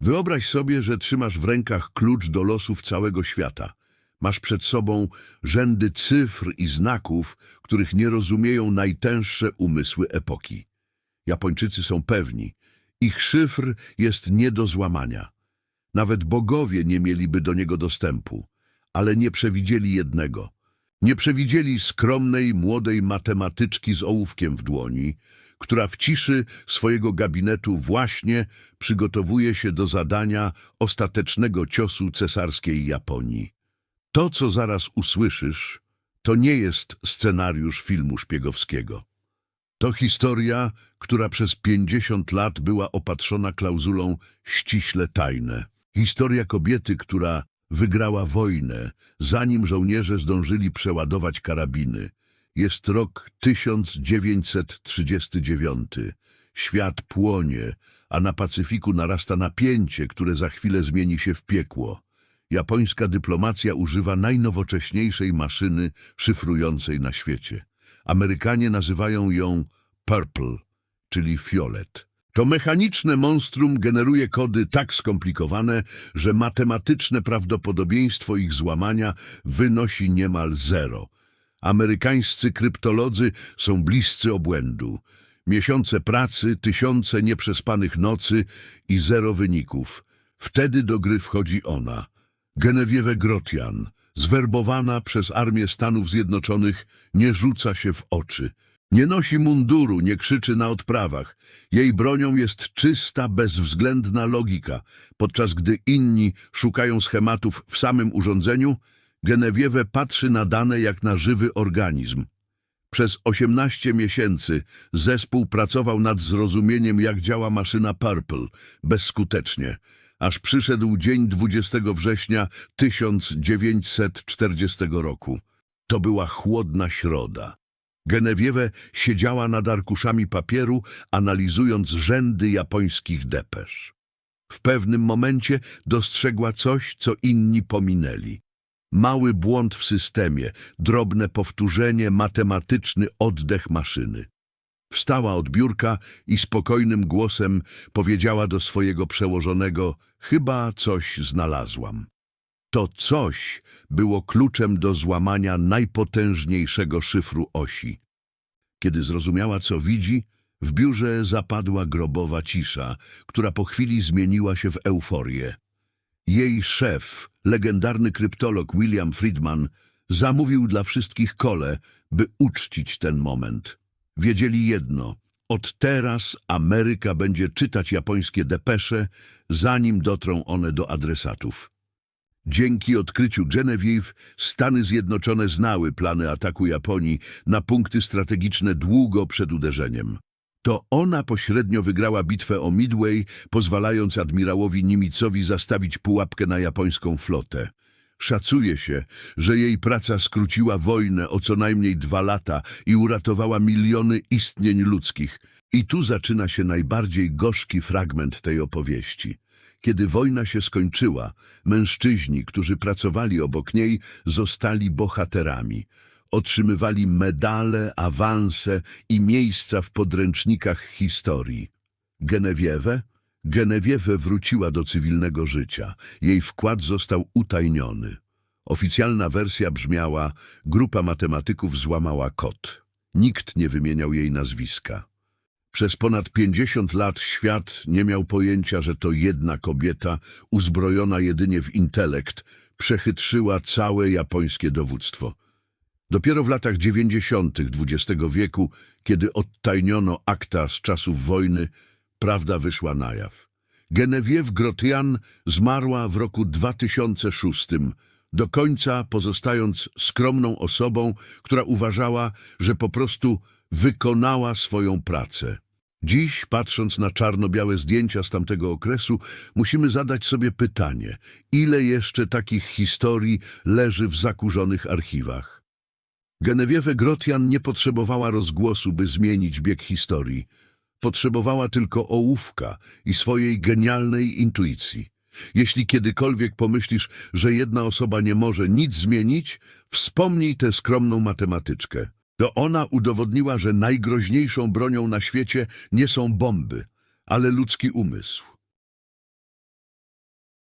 Wyobraź sobie, że trzymasz w rękach klucz do losów całego świata. Masz przed sobą rzędy cyfr i znaków, których nie rozumieją najtęższe umysły epoki. Japończycy są pewni, ich szyfr jest nie do złamania. Nawet bogowie nie mieliby do niego dostępu, ale nie przewidzieli jednego. Nie przewidzieli skromnej, młodej matematyczki z ołówkiem w dłoni, która w ciszy swojego gabinetu właśnie przygotowuje się do zadania ostatecznego ciosu cesarskiej Japonii. To, co zaraz usłyszysz, to nie jest scenariusz filmu szpiegowskiego. To historia, która przez 50 lat była opatrzona klauzulą ściśle tajne. Historia kobiety, która wygrała wojnę, zanim żołnierze zdążyli przeładować karabiny. Jest rok 1939. Świat płonie, a na Pacyfiku narasta napięcie, które za chwilę zmieni się w piekło. Japońska dyplomacja używa najnowocześniejszej maszyny szyfrującej na świecie. Amerykanie nazywają ją Purple, czyli fiolet. To mechaniczne monstrum generuje kody tak skomplikowane, że matematyczne prawdopodobieństwo ich złamania wynosi niemal zero. Amerykańscy kryptolodzy są bliscy obłędu. Miesiące pracy, tysiące nieprzespanych nocy i zero wyników. Wtedy do gry wchodzi ona. Genevieve Grotian, zwerbowana przez Armię Stanów Zjednoczonych, nie rzuca się w oczy. Nie nosi munduru, nie krzyczy na odprawach. Jej bronią jest czysta, bezwzględna logika. Podczas gdy inni szukają schematów w samym urządzeniu, Genevieve patrzy na dane jak na żywy organizm. Przez 18 miesięcy zespół pracował nad zrozumieniem, jak działa maszyna Purple, bezskutecznie, aż przyszedł dzień 20 września 1940 roku. To była chłodna środa. Genevieve siedziała nad arkuszami papieru, analizując rzędy japońskich depesz. W pewnym momencie dostrzegła coś, co inni pominęli. Mały błąd w systemie, drobne powtórzenie, matematyczny oddech maszyny. Wstała od biurka i spokojnym głosem powiedziała do swojego przełożonego – chyba coś znalazłam. To coś było kluczem do złamania najpotężniejszego szyfru osi. Kiedy zrozumiała, co widzi, w biurze zapadła grobowa cisza, która po chwili zmieniła się w euforię. Jej szef, legendarny kryptolog William Friedman, zamówił dla wszystkich kole, by uczcić ten moment. Wiedzieli jedno – od teraz Ameryka będzie czytać japońskie depesze, zanim dotrą one do adresatów. Dzięki odkryciu Genevieve Stany Zjednoczone znały plany ataku Japonii na punkty strategiczne długo przed uderzeniem. To ona pośrednio wygrała bitwę o Midway, pozwalając admirałowi Nimicowi zastawić pułapkę na japońską flotę. Szacuje się, że jej praca skróciła wojnę o co najmniej dwa lata i uratowała miliony istnień ludzkich. I tu zaczyna się najbardziej gorzki fragment tej opowieści. Kiedy wojna się skończyła, mężczyźni, którzy pracowali obok niej, zostali bohaterami. Otrzymywali medale, awanse i miejsca w podręcznikach historii. Genevieve? Genevieve wróciła do cywilnego życia. Jej wkład został utajniony. Oficjalna wersja brzmiała, grupa matematyków złamała kod. Nikt nie wymieniał jej nazwiska. Przez ponad 50 lat świat nie miał pojęcia, że to jedna kobieta, uzbrojona jedynie w intelekt, przechytrzyła całe japońskie dowództwo. Dopiero w latach 90. XX wieku, kiedy odtajniono akta z czasów wojny, prawda wyszła na jaw. Genevieve Grotian zmarła w roku 2006, do końca pozostając skromną osobą, która uważała, że po prostu wykonała swoją pracę. Dziś, patrząc na czarno-białe zdjęcia z tamtego okresu, musimy zadać sobie pytanie, ile jeszcze takich historii leży w zakurzonych archiwach. Genevieve Grotian nie potrzebowała rozgłosu, by zmienić bieg historii. Potrzebowała tylko ołówka i swojej genialnej intuicji. Jeśli kiedykolwiek pomyślisz, że jedna osoba nie może nic zmienić, wspomnij tę skromną matematyczkę. To ona udowodniła, że najgroźniejszą bronią na świecie nie są bomby, ale ludzki umysł.